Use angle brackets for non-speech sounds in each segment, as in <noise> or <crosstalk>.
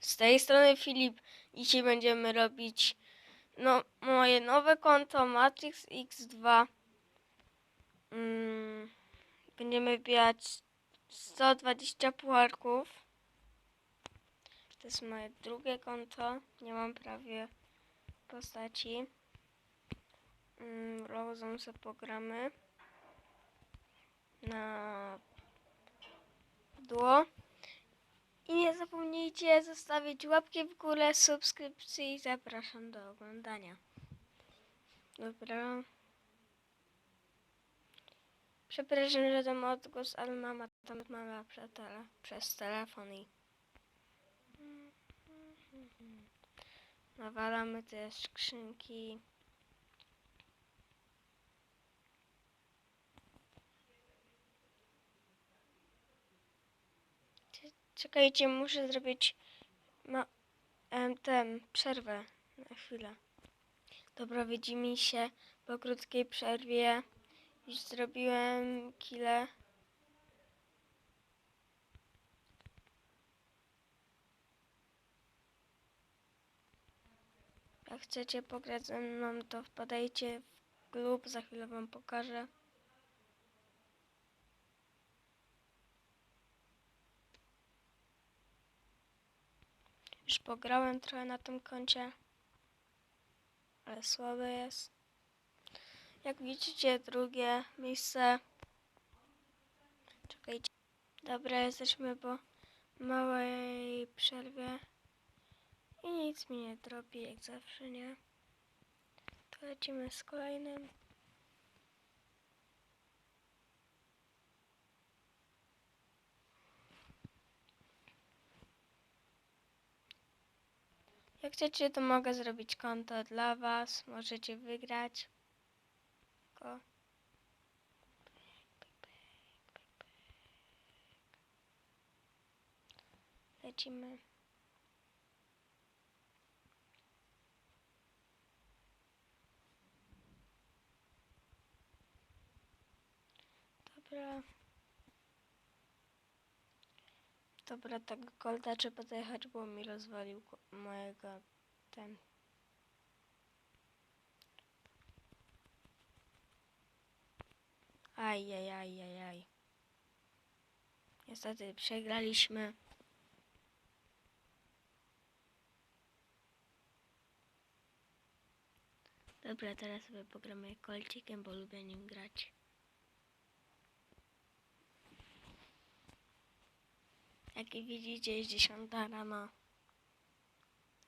Z tej strony Filip. Dzisiaj będziemy robić no, moje nowe konto Matrix X2. Mm, będziemy wbijać 120 pucharków. To jest moje drugie konto. Nie mam prawie postaci. Mm, Rozum sobie pogramy na duo. I nie zapomnijcie zostawić łapki w górę, subskrypcji i zapraszam do oglądania. Dobra. Przepraszam, że ten odgłos, ale mama tam mama przez telefon i... Nawalamy te skrzynki. Czekajcie, muszę zrobić ma, tem, przerwę na chwilę. Dobra, widzimy się po krótkiej przerwie. Już zrobiłem kile. Jak chcecie pograć ze mną, to wpadajcie w klub, za chwilę wam pokażę. Już pograłem trochę na tym koncie, ale słabe jest. Jak widzicie, drugie miejsce. Czekajcie. Dobra, jesteśmy po małej przerwie. I nic mi nie drobi, jak zawsze, nie? To lecimy z kolejnym. Jak chcecie, to mogę zrobić konto dla Was. Możecie wygrać. Tylko... Lecimy. Dobra. Dobra, tego kolda trzeba dojechać, bo mi rozwalił mojego ten. Aj, aj, aj, aj, aj. Niestety przegraliśmy. Dobra, teraz sobie pogramy kolcikiem, bo lubię nim grać. Jak widzicie, jest 10 rano.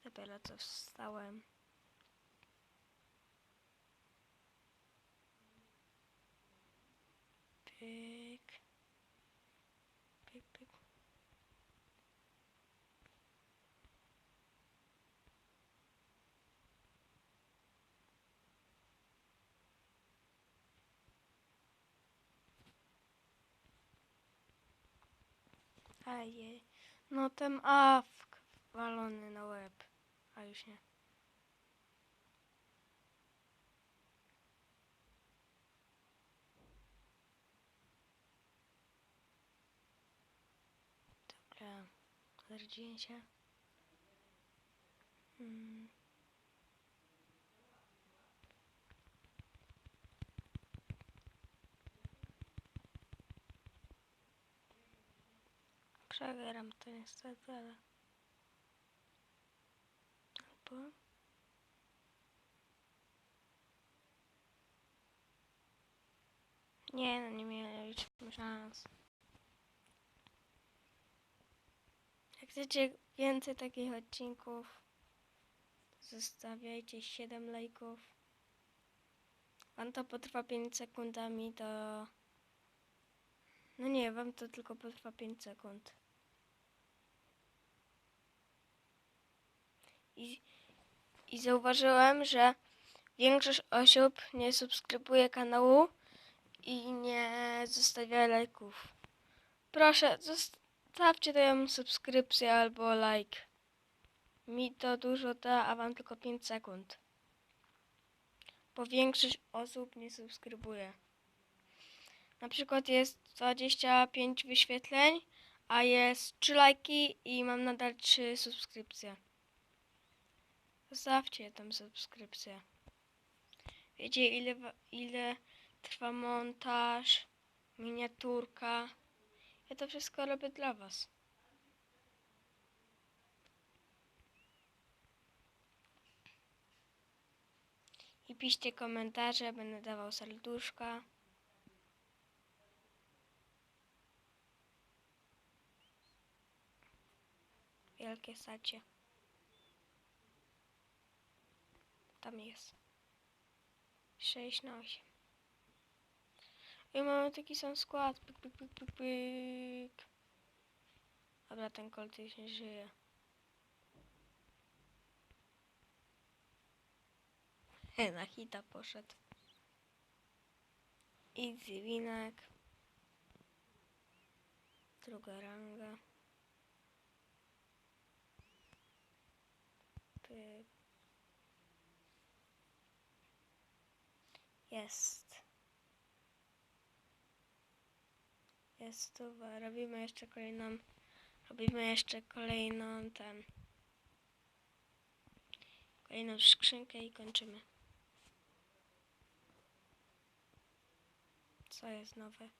Dopiero co wstałem. Pyk, pyk. Ajej. No ten awk walony na łeb. A już nie. Dobra. Zaradziłem się. Hmm. Przegram to niestety, ale... Albo... Nie, no nie mieliśmy szans. Jak chcecie więcej takich odcinków, zostawiajcie 7 lajków. Wam to potrwa 5 sekundami, to... No nie, wam to tylko potrwa 5 sekund. I, I zauważyłem, że większość osób nie subskrybuje kanału i nie zostawia lajków. Proszę, zostawcie tę subskrypcję albo like. Mi to dużo da, a wam tylko 5 sekund. Bo większość osób nie subskrybuje. Na przykład jest 25 wyświetleń, A jest 3 lajki i mam nadal 3 subskrypcje. Zostawcie tam subskrypcję. Wiecie ile, ile trwa montaż, miniaturka. Ja to wszystko robię dla was. I piszcie komentarze, będę dawał serduszka. Wielkie sacie. Tam jest. 6 na 8. I mamy taki sam skład. Pyk, pyk, pyk, pyk, pyk. Dobra, ten kolt już nie żyje. He, <laughs> na hita poszedł. Easy winek. Druga ranga. Pyk. Jest. Jest tu. Robimy jeszcze kolejną. Robimy jeszcze kolejną ten. Kolejną skrzynkę i kończymy. Co jest nowe?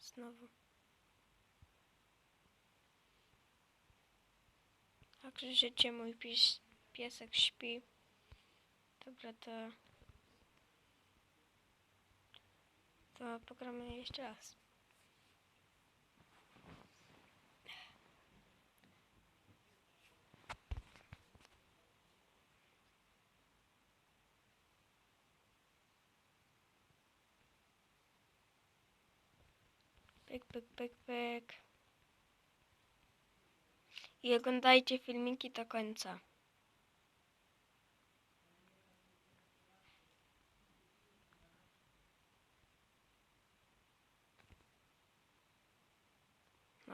Znowu. Jak życie mój pies, piesek śpi. Dobra, to... To pogramy jeszcze raz. Pyk, pyk, pyk, pyk. I oglądajcie filmiki do końca.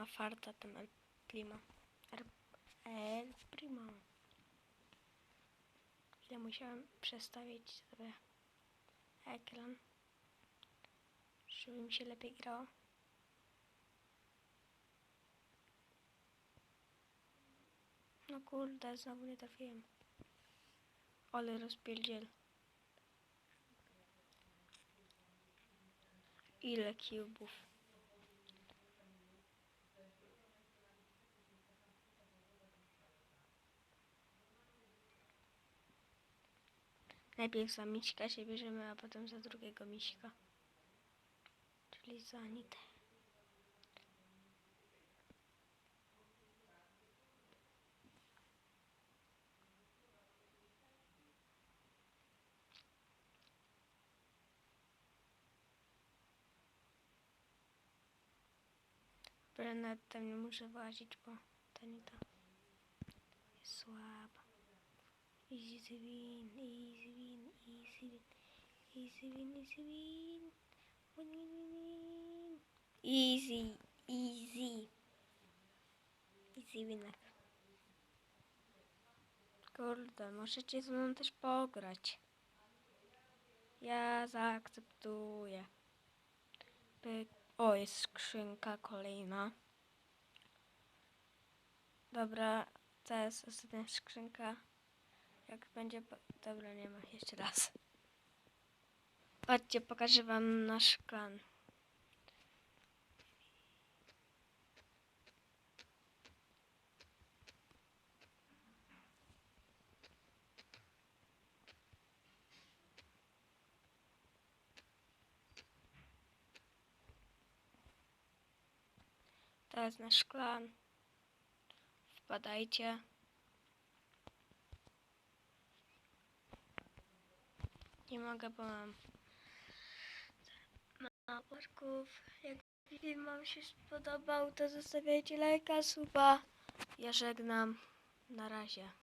Ma farta ten El Primo. El, El Primo. Ile musiałem przestawić sobie ekran, żeby mi się lepiej grało. No kurde, znowu nie trafiłem. Ale rozpierdziel. Ile cubów? Najpierw za miśka się bierzemy, a potem za drugiego miśka. Czyli za Anitę. Dobra, nawet tam nie muszę włazić, bo ta Anita jest słaba. Easy win, easy win, easy win, easy win, easy win. Win, win, win. Easy, easy. Easy winek. Kurde, możecie ze mną też pograć. Ja zaakceptuję. Pyk. O, jest skrzynka kolejna. Dobra, to jest ostatnia skrzynka. Jak będzie. Dobra, nie ma. Jeszcze raz. Patrzcie, pokażę wam nasz klan. To jest nasz klan. Wpadajcie. Nie mogę, bo mam mało worków. Jak film wam się spodobał, to zostawiajcie lajka, suba. Ja żegnam. Na razie.